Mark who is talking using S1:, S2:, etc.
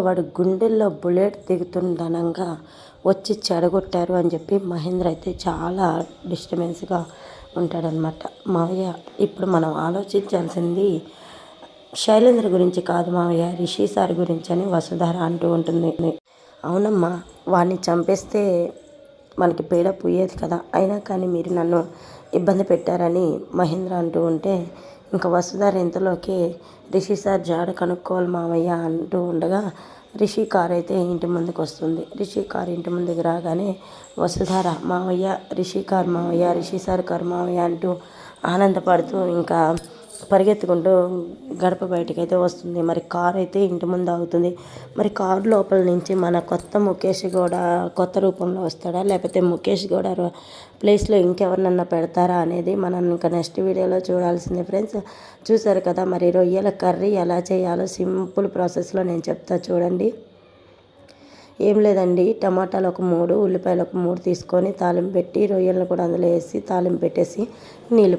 S1: వాడు గుండెల్లో బుల్లెట్ దిగుతుండనంగా వచ్చి చెడగొట్టారు అని చెప్పి మహేంద్ర అయితే చాలా డిస్టర్బెన్స్గా ఉంటాడనమాట మావయ్య ఇప్పుడు మనం ఆలోచించాల్సింది శైలేంద్ర గురించి కాదు మావయ్య రిషి సార్ గురించి అని వసుధార అంటూ ఉంటుంది. అవునమ్మా వాడిని చంపేస్తే మనకి పీడ పోయేది కదా. అయినా కానీ మీరు నన్ను ఇబ్బంది పెట్టారని మహేంద్ర అంటూ ఉంటే ఇంకా వసుధార ఇంతలోకి రిషి సార్ జాడ కనుక్కోవాలి మావయ్య అంటూ ఉండగా రిషి కార్ అయితే ఇంటి ముందుకు వస్తుంది. రిషి కార్ ఇంటి ముందుకు రాగానే వసుధార మావయ్య రిషి కార్ మావయ్య రిషి సార్ కార్ మావయ్య అంటూ ఆనందపడుతూ ఇంకా పరిగెత్తుకుంటూ గడప బయటకు అయితే వస్తుంది. మరి కార్ అయితే ఇంటి ముందు ఆగుతుంది. మరి కార్ లోపల నుంచి మన కొత్త ముఖేష్ కూడా కొత్త రూపంలో వస్తాడా? లేకపోతే ముఖేష్ కూడా ప్లేస్లో ఇంకెవరినన్నా పెడతారా అనేది మనం ఇంకా నెక్స్ట్ వీడియోలో చూడాల్సిందే ఫ్రెండ్స్. చూసారు కదా మరి రొయ్యల కర్రీ ఎలా చేయాలో సింపుల్ ప్రాసెస్లో నేను చెప్తా చూడండి. ఏం లేదండి టమాటాలు ఒక మూడు ఉల్లిపాయలు ఒక మూడు తీసుకొని తాలింపు పెట్టి రొయ్యలను కూడా అందులో వేసి తాలింపు పెట్టేసి నీళ్ళు